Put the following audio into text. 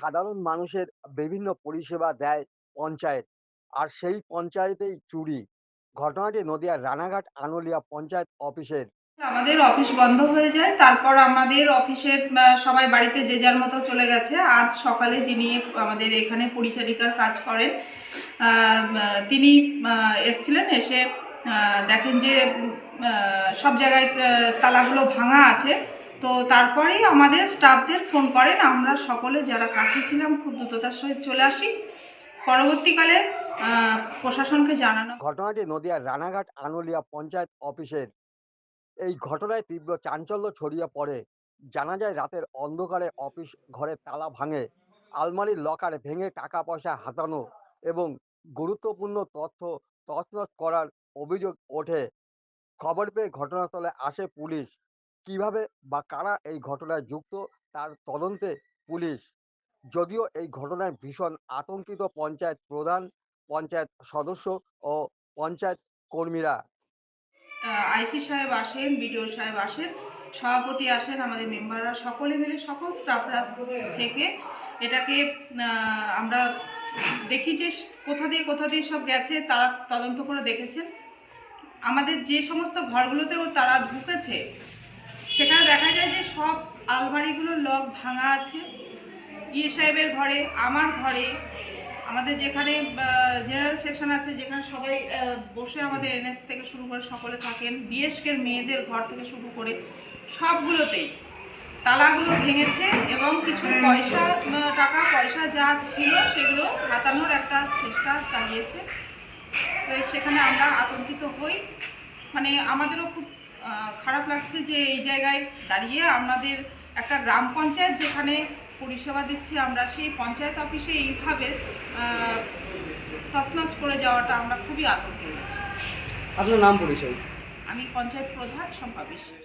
সাধারণ মানুষের বিভিন্ন পরিষেবা দেয় পঞ্চায়েত। আর সেই পঞ্চায়েতেই চুরি। ঘটনাটি নদিয়ার রানাঘাট আনোলিয়া পঞ্চায়েত অফিসের। আমাদের অফিস বন্ধ হয়ে যায়। তারপর আমাদের অফিসের সবাই বাড়িতে যে যার মতো চলে গেছে। আজ সকালে যিনি আমাদের এখানে পরিচারিকার কাজ করেন তিনি এসছিলেন। এসে দেখেন যে সব জায়গায় তালাগুলো ভাঙা আছে। তো তারপরেই আমাদের স্টাফদের ফোন করেন। আমরা সকলে যারা কাছে ছিলাম, খুব দ্রুততার সহিত চলে আসি। পরবর্তীকালে প্রশাসনকে জানানো ঘটনাটি নদিয়ার রানাঘাট আনোলিয়া পঞ্চায়েত অফিসের। এই ঘটনায় তীব্র চাঞ্চল্য ছড়িয়ে পড়ে। জানা যায়, রাতের অন্ধকারে অফিস ঘরে তালা ভাঙে, আলমারির লকার ভেঙে টাকা পয়সা হাতানো এবং গুরুত্বপূর্ণ তথ্য তছনছ করার অভিযোগ ওঠে। খবর পেয়ে ঘটনাস্থলে আসে পুলিশ। কীভাবে বা কারা এই ঘটনায় যুক্ত তার তদন্তে পুলিশ? যদিও এই ঘটনায় ভীষণ আতঙ্কিত পঞ্চায়েত প্রধান, পঞ্চায়েত সদস্য ও পঞ্চায়েত কর্মীরা। আইসি সাহেব আসেন, বিডিও সাহেব আসেন, সভাপতি আসেন আমাদের মেম্বাররা সকলে মিলে, সকল স্টাফরা থেকে এটাকে আমরা দেখি যে কোথা দিয়ে কোথা দিয়ে সব গেছে, তারা তদন্ত করে দেখেছেন। আমাদের যে সমস্ত ঘরগুলোতেও তারা ঢুকেছে সেখানে দেখা যায় যে সব আলমারিগুলোর লক ভাঙা আছে। ইয়ে সাহেবের ঘরে, আমার ঘরে, আমাদের যেখানে জেনারেল সেকশন আছে, যেখানে সবাই বসে আমাদের এনএস থেকে শুরু করে সকলে থাকেন বিএসকের মেয়েদের ঘর থেকে শুরু করে সবগুলোতেই তালাগুলো ভেঙেছে এবং কিছু পয়সা টাকা, পয়সা যা ছিল সেগুলো হাতানোর একটা চেষ্টা চালিয়েছে। তো সেখানে আমরা আতঙ্কিত হই। মানে আমাদেরও খুব খারাপ লাগছে যে এই জায়গায় দাঁড়িয়ে আমাদের একটা গ্রাম পঞ্চায়েত যেখানে পরিষেবা দিচ্ছি আমরা সেই পঞ্চায়েত অফিসে এইভাবে তছনছ করে যাওয়াটা আমরা খুবই আতঙ্কে আপনার নাম পরিচয়? আমি পঞ্চায়েত প্রধান শম্পা বিশ্বাস।